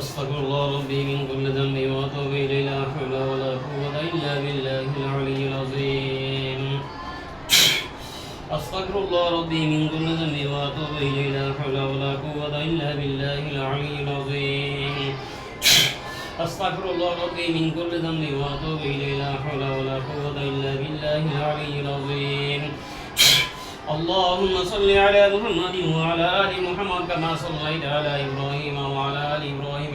أستغفر الله ربي من كل ذنب وأتوب إليه لا حول ولا قوة إلا بالله العلي العظيم. أستغفر الله ربي من كل ذنب وأتوب إليه لا حول ولا قوة إلا بالله العلي العظيم. أستغفر الله ربي من كل ذنب وأتوب إليه لا حول ولا قوة إلا بالله العلي العظيم. اللهم صل على محمد وعلى آل محمد كما صليت على إبراهيم وعلى آل إبراهيم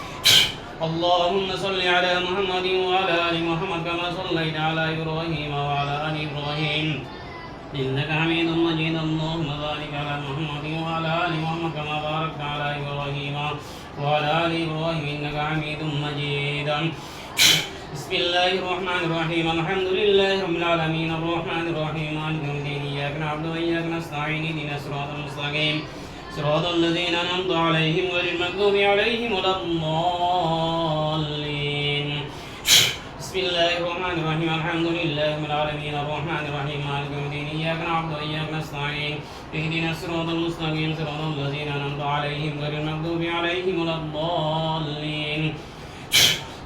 اللهم صل على محمد وعلى آل محمد كما صليت على إبراهيم وعلى آل إبراهيم. إنك حميد مجيد. اللهم بارك على محمد وعلى آل محمد كما باركت على إبراهيم وعلى آل إبراهيم. إنك حميد مجيد. بسم الله الرحمن الرحيم. الحمد لله رب العالمين. الرحمن الرحيم. مالك يوم الدين. إياك نعبد وإياك نستعين. اهدنا الصراط المستقيم. صراط الذين أنعمت عليهم غير المغضوب عليهم ولا الضالين. بسم الله الرحمن الرحيم. الحمد لله رب العالمين. الرحمن الرحيم. مالك يوم الدين. إياك نعبد وإياك نستعين. اهدنا الصراط المستقيم. صراط الذين أنعمت عليهم غير المغضوب عليهم ولا الضالين.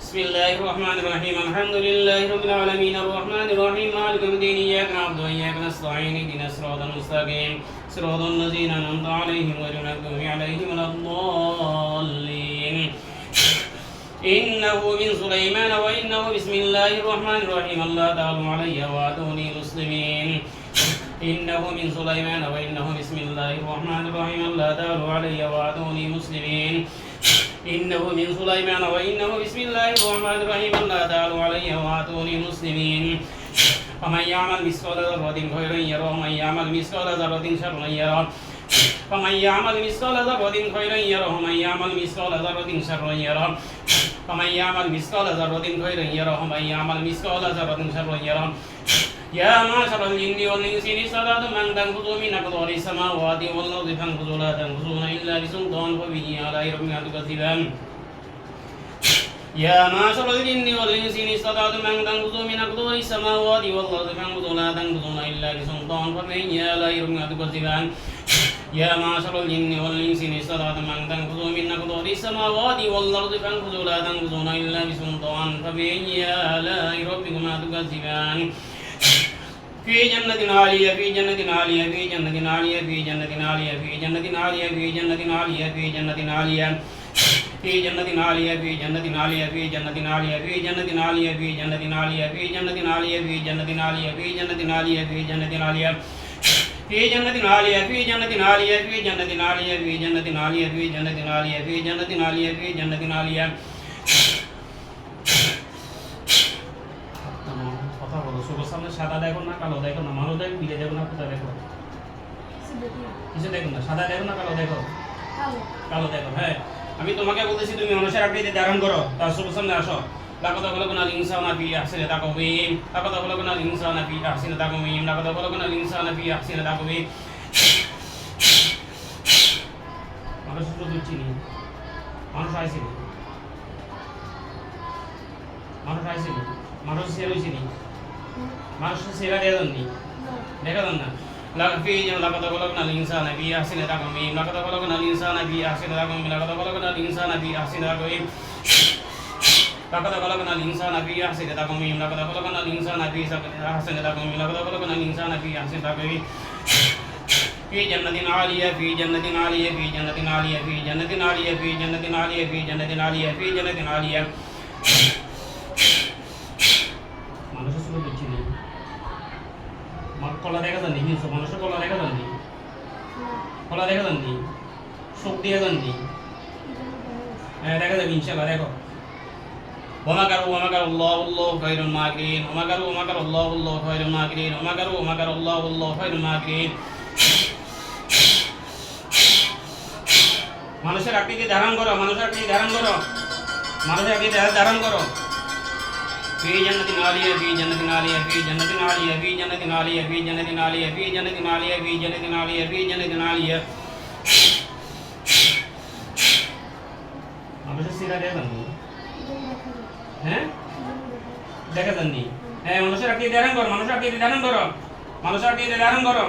بسم الله الرحمن الرحيم. الحمد لله رب العالمين. الرحمن الرحيم. مالك يوم الدين. إياك نعبد وإياك نستعين. اهدنا الصراط المستقيم. صراط الذين أنعمت عليهم غير المغضوب عليهم ولا الضالين. إنه من سليمان وإنه بسم الله الرحمن الرحيم الله تعالى علي وأتوني مسلمين إنه من سليمان وإنه بسم الله الرحمن الرحيم الله تعالى علي وأتوني مسلمين إنه من سليمان وإنه بسم الله الرحمن الرحيم الله تعالى علي وأتوني مسلمين فمن يعمل مثقال ذرة خيرا يره ومن يعمل مثقال ذرة شرا يره فمن يعمل مثقال ذرة خيرا يره ومن يعمل مثقال ذرة شرا يره فمن يعمل مثقال ذرة خيرا يره ومن يعمل مثقال ذرة شرا يره يا معشر الجن والإنس إن استطعتم أن تنفذوا من أقطار السماوات والأرض فانفذوا لا تنفذون إلا بسلطان فبه على ربك تكذبان يا معشر الجن والإنس إن استطعتم أن تنفذوا من أقطار السماوات والأرض فانفذوا لا تنفذون إلا بسلطان فبه على ربك تكذبان يا معشر الجن والإنس إن استطعتم أن تنفذوا من أقطار السماوات والأرض فانفذوا لا تنفذون إلا بسلطان فبأي آلاء ربكما تكذبان في جنة عالية في جنة عالية في جنة عالية في جنة عالية في جنة عالية في جنة عالية في جنة عالية في جنة عالية في جنة عالية في جنة عالية في جنة عالية في جنة عالية في جنة عالية في جنة عالية في جنة عالية في جنة عالية في جنة عالية في جنة عالية في جنة عالية في جنة عالية في جنة عالية في جنة عالية في جنة عالية কথা বলো সবার সামনে সাদা দেখো না কালো দেখো না মানুষ দেখো বিলে দেখো না কোথায় দেখো কিছু দেখো না সাদা দেখো না কালো দেখো কালো দেখো হ্যাঁ আমি তোমাকে বলতেছি তুমি মানুষের আকৃতি ধারণ করো তার সবার সামনে আসো لقد خلقنا الإنسان في أحسن تقويم لقد خلقنا الإنسان في أحسن تقويم لقد خلقنا الإنسان في أحسن تقويم মানুষ তো চিনি মানুষ আইছে না মানুষ আইছে না মানুষ সেরে চিনি মানুষ সেরা দেয়া দেননি দেখা দেন না لفي لقد خلقنا الإنسان في أحسن تقويم لقد خلقنا الإنسان في أحسن تقويم لقد خلقنا الإنسان في أحسن تقويم لقد خلقنا الإنسان في أحسن تقويم لقد خلقنا الإنسان في أحسن تقويم لقد خلقنا الإنسان في أحسن تقويم في جنة عالية في جنة عالية في جنة عالية في جنة عالية في جنة عالية في جنة عالية في جنة عالية মানুষের শুধু বুঝছি নেই কলা দেখা যাননি হিংস মানুষের কলা দেখা যাননি কলা দেখা যাননি শোক দিয়ে যাননি হ্যাঁ দেখা যাবে ইনশাল্লাহ দেখো ومكروا ومكر الله والله خير الماكرين ومكروا ومكر الله والله خير الماكرين ومكروا ومكر الله والله خير الماكرين মানুষের আকৃতি ধারণ করো মানুষের আকৃতি ধারণ করো মানুষের আকৃতি ধারণ করো في جنة عالية في جنة عالية في جنة عالية في جنة عالية في جنة عالية في جنة عالية في جنة عالية في جنة عالية মানুষের সিরা দেখা যাননি হ্যাঁ দেখা যাননি হ্যাঁ মানুষের আকৃতি ধারণ করো মানুষের আকৃতি ধারণ করো মানুষের আকৃতি ধারণ করো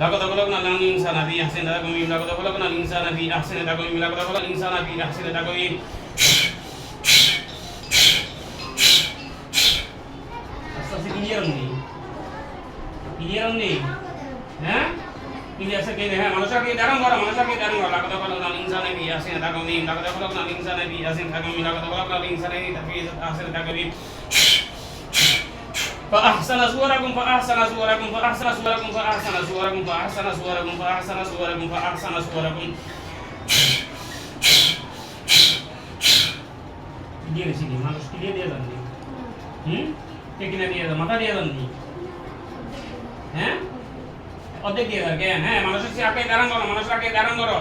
لقد خلقنا الإنسان في أحسن تقويم لقد خلقنا الإنسان في أحسن تقويم لقد خلقنا الإنسان في أحسن تقويم আস্তে আস্তে clear ini asa kene ha manusia ke darang gora manusia ke darang gora lakata kala nal insana bi yasin takami lakata kala nal insana bi yasin takami lakata kala nal insana bi tafiz asir takami fa ahsana suwarakum fa ahsana suwarakum fa ahsana suwarakum fa ahsana suwarakum fa ahsana suwarakum fa ahsana suwarakum fa ahsana suwarakum দিয়ে রেখে দিই মানুষকে দিয়ে দিয়ে দেন হুম কে কিনে দিয়ে দেন মাথা দিয়ে দেন হ্যাঁ অর্ধেক দিয়ে যান কেন হ্যাঁ মানুষের সে আগে দাঁড়ান করো মানুষের আগে দাঁড়ান করো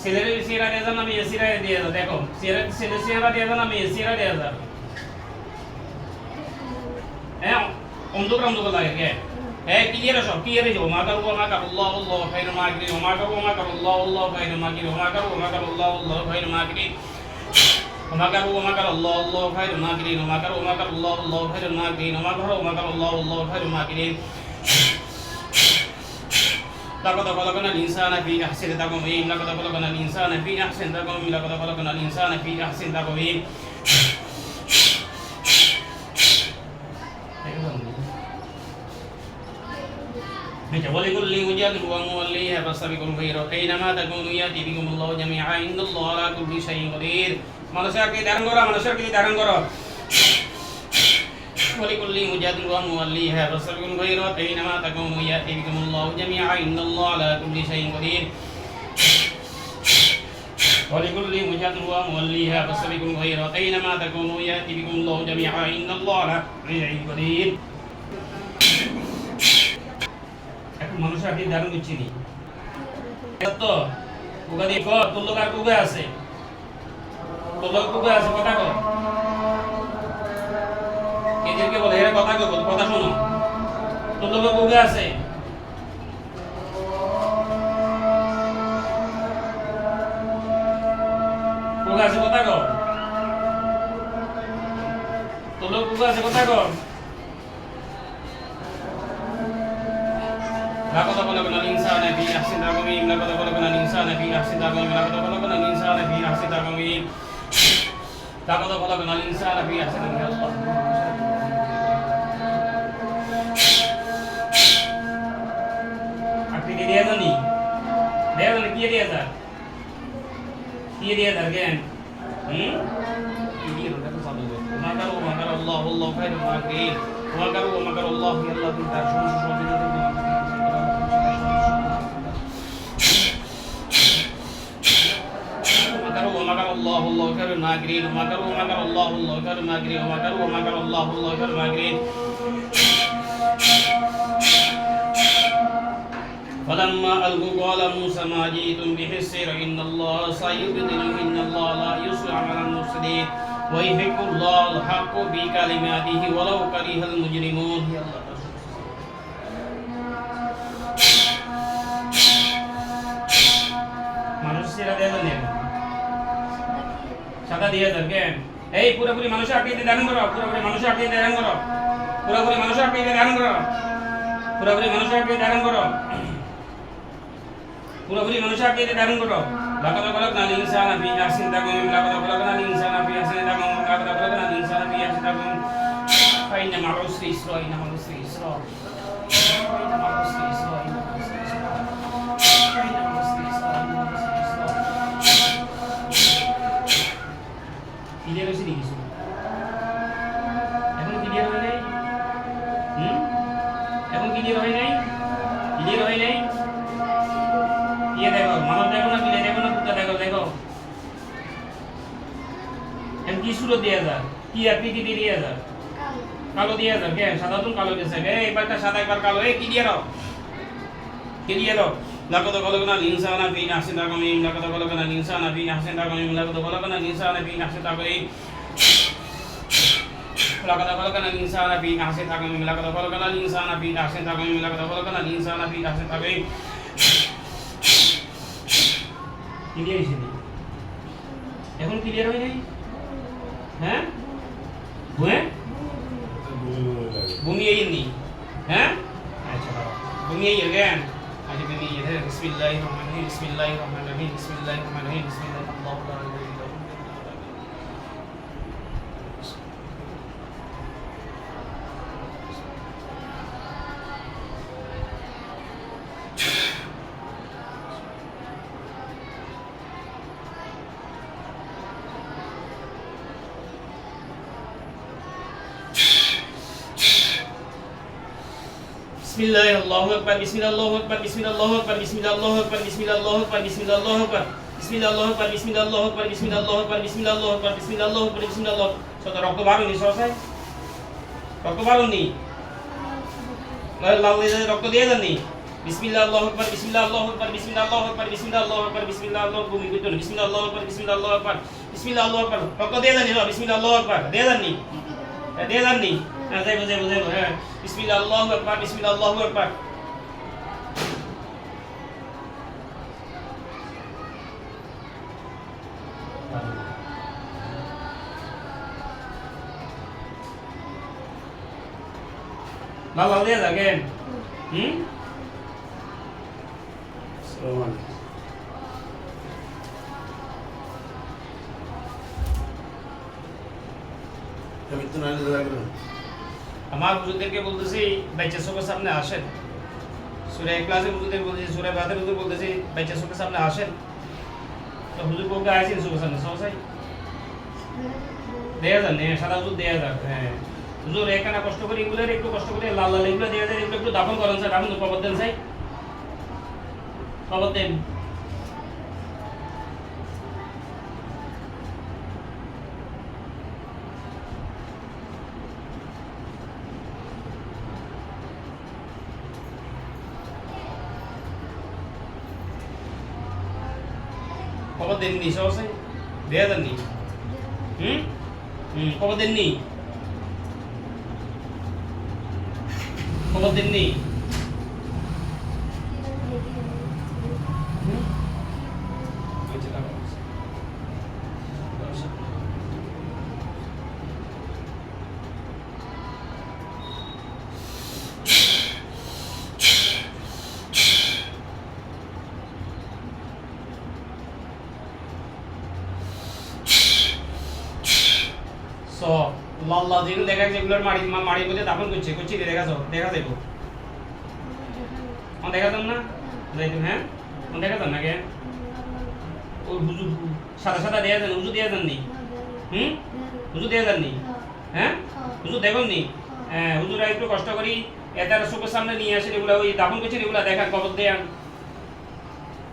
ছেলের সিরা দিয়ে যান আমি সিরা দিয়ে যাও দেখো ছেলে ছেলে সিরা দিয়ে যান আমি সিরা দিয়ে যাও হ্যাঁ অন্ধকার অন্ধকার লাগে কে হ্যাঁ ক্লিয়ার সব ক্লিয়ার যাও মা কারু মা কারু আল্লাহ আল্লাহ খাইর মা কিরি মা কারু মা কারু আল্লাহ আল্লাহ খাইর মা কিরি মা কারু মা কারু আল্লাহ আল্লাহ খাইর মা কিরি وما كروا وما كر الله الله خير الماكرين وما كروا وما كر الله الله خير الماكرين وما كروا وما كر الله الله خير الماكرين لقد خلقنا الإنسان في أحسن تقويم لقد خلقنا الإنسان في أحسن تقويم لقد خلقنا الإنسان في أحسن تقويم ولكل وجهة هو موليها فاستبقوا الخيرات أينما تكونوا يأتي بكم الله جميعا إن الله على كل شيء قدير মানুষের কি ধারণ করো মানুষের কি ধারণ করো ولكل وجهة هو موليها فاستبقوا الخيرات أينما تكونوا يأتي بكم الله جميعا إن الله على كل شيء قدير ولكل وجهة هو موليها فاستبقوا الخيرات أينما تكونوا يأتي بكم الله جميعا إن الله على كل شيء قدير এখন মানুষের আপনি দারুণ বুঝছি নি তো কুকা দিয়ে কর তোর লোক আর কুকা আছে তোর লোক কুকা আছে কথা কর এদেরকে বলে এরা কথা কর কথা শোনো তোর লোক কুকা আছে কুকা আছে কথা কর তোর লোক কুকা আছে কথা কর لقد خلقنا الإنسان في أحسن تقويم لقد خلقنا الإنسان في أحسن تقويم لقد خلقنا الإنسان في أحسن تقويم لقد خلقنا الإنسان في أحسن تقويم দিয়ে দিয়ে যাক দিয়ে দিয়ে যাক কেন হুম মাকারু মাকার আল্লাহ আল্লাহ খায়রুল মাকিরিন মাকারু মাকার আল্লাহ আল্লাহ তুমি তার সমস্ত সমাধান الله الله كر الماكرين ومكر ومكر الله الله كر الماكرين ومكر ومكر الله الله كر الماكرين فلما ألقوا قال موسى ما جئتم به السير إن الله سيبطله إن الله لا يصلح على المفسدين ويحق الله الحق بكلماته ولو كره المجرمون يا الله মানুষ সেরা দেয় না সাদা দিয়ে দেন কেন এই পুরোপুরি মানুষের আকৃতি ধারণ করো পুরোপুরি মানুষের আকৃতি ধারণ করো পুরোপুরি মানুষের আকৃতি ধারণ করো পুরোপুরি মানুষের আকৃতি ধারণ করো পুরোপুরি মানুষের আকৃতি ধারণ করো লাকাদ খলাকনা ইনসান ফি আহসানি তাকওয়িম লাকাদ খলাকনা ইনসান ফি আহসানি তাকওয়িম লাকাদ খলাকনা ইনসান ফি আহসানি তাকওয়িম ফাইন্না মা'আল উসরি ইসরা ইন্না মা'আল উসরি ইসরা কি আকৃতি দিয়ে দিয়ে যা কালো দিয়ে যা কে সাদা তুমি কালো গেছে কে এবারটা সাদা একবার কালো এ কি দিয়ে দাও কি দিয়ে দাও لقد خلقنا الإنسان في أحسن تقويم لقد خلقنا الإنسان في أحسن تقويم لقد خلقنا الإنسان في أحسن تقويم لقد خلقنا الإنسان في أحسن تقويم لقد خلقنا الإنسان في أحسن تقويم لقد خلقنا الإنسان في أحسن تقويم ক্লিয়ার হয়েছে নি? এখন ক্লিয়ার হয়ে নাই হ্যাঁ হ্যাঁ ঘুমিয়ে নি হ্যাঁ আচ্ছা বাবা ঘুমিয়ে গেলেন আচ্ছা ঘুমিয়ে গেছে বিসমিল্লাহির রহমানির রহিম বিসমিল্লাহির রহমানির রহিম বিসমিল্লাহির রহমানির রহিম বিসমিল্লাহির আল্লাহু লা ইলাহা ইল্লা হুয়া Bismillah Allahu Akbar Bismillah Allahu Akbar Bismillah Allahu Akbar Bismillah Allahu Akbar Bismillah Allahu Akbar Bismillah Allahu Akbar Bismillah Allahu Akbar Bismillah Allahu Akbar Bismillah Allahu Akbar Bismillah Allahu Akbar Bismillah Allahu Akbar Bismillah Allahu সত রক্ত বাড়ুনি সহসায় রক্ত বাড়ুনি লাল লাল রক্ত দিয়ে দেননি বিসমিল্লাহ আল্লাহু আকবার বিসমিল্লাহ আল্লাহু আকবার বিসমিল্লাহ আল্লাহু আকবার বিসমিল্লাহ আল্লাহু আকবার বিসমিল্লাহ আল্লাহু ভূমি করতে বিসমিল্লাহ আল্লাহু আকবার বিসমিল্লাহ আল্লাহু আকবার বিসমিল্লাহ আল্লাহু আকবার রক্ত দিয়ে দেননি বিসমিল্লাহ আল্লাহু আকবার দিয়ে দেননি দিয়ে দেননি হ্যাঁ যাই যাই যাই হ্যাঁ। বিসমিল্লাহ আল্লাহু আকবার। বিসমিল্লাহ আল্লাহু আমার হুজুরদেরকে বলতেছি বাচ্চা চোখের সামনে আসেন। সুরে ক্লাসে হুজুরদের বলতেছি সুরে বাদের হুজুর বলতেছি বাচ্চা চোখের সামনে আসেন। তো হুজুর বলতে আসেন চোখের সামনে। সবাই দেয়া যান সাদা হুজুর দেয়া যাক হ্যাঁ। হুজুর এখানে কষ্ট করে এগুলোর, একটু কষ্ট করে লাল লাল এগুলো দেয়া যায় এগুলো একটু দাফন করেন, স্যার। দাফন খবর দেন, স্যার। খবর দেন। పొద్దున్ని శోసం లేదండి పొగ తిన్ని పొగ తిన్ని সো লাল লাল যেগুলো দেখা যাচ্ছে এগুলোর মাড়ি মা- মাড়ির মধ্যে দাফন করছে। করছি দেখা যাও, দেখা যাইব। আমার দেখা যান না? যাইতো হ্যাঁ? আমার দেখা যান না কেন ও হুজু সাদা সাদা দেয়া যান হুজু দেয়া যাননি? হুম? হুজু দেয়া যাননি? হ্যাঁ? হুজুর দেখুন নি হ্যাঁ হুজুরা একটু কষ্ট করি এটার চোখের সামনে নিয়ে আসেন, এগুলো ওই দাফন করছেন, এগুলো দেখান, কবর দেয়ান।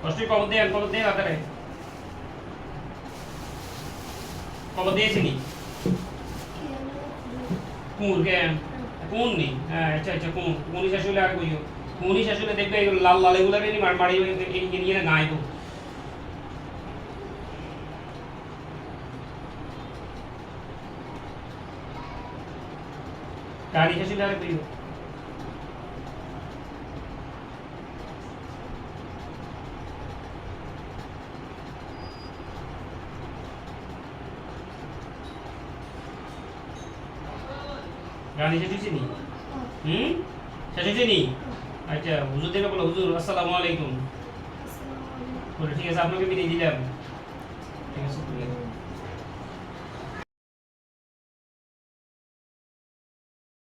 কষ্টই কবর দেয়ান কবর দেয়ান হাতারে কবর দিয়েছিনি কুঁর কে কোন নেই হ্যাঁ আচ্ছা আচ্ছা কোন? কোনি শাশুলে আর কইও। কোনি শাশুলে দেখবে এগুলো লাল লাল এগুলো রে মার মারি নিয়ে না গাইবো কারি শাশুলে আর কইও? রানী সেটি চিনি হুম? সেটি চিনি আচ্ছা হুজুর দেখে বলো, হুজুর, আসসালামু আলাইকুম। ঠিক আছে, আপনাকে বিদায় দিলাম।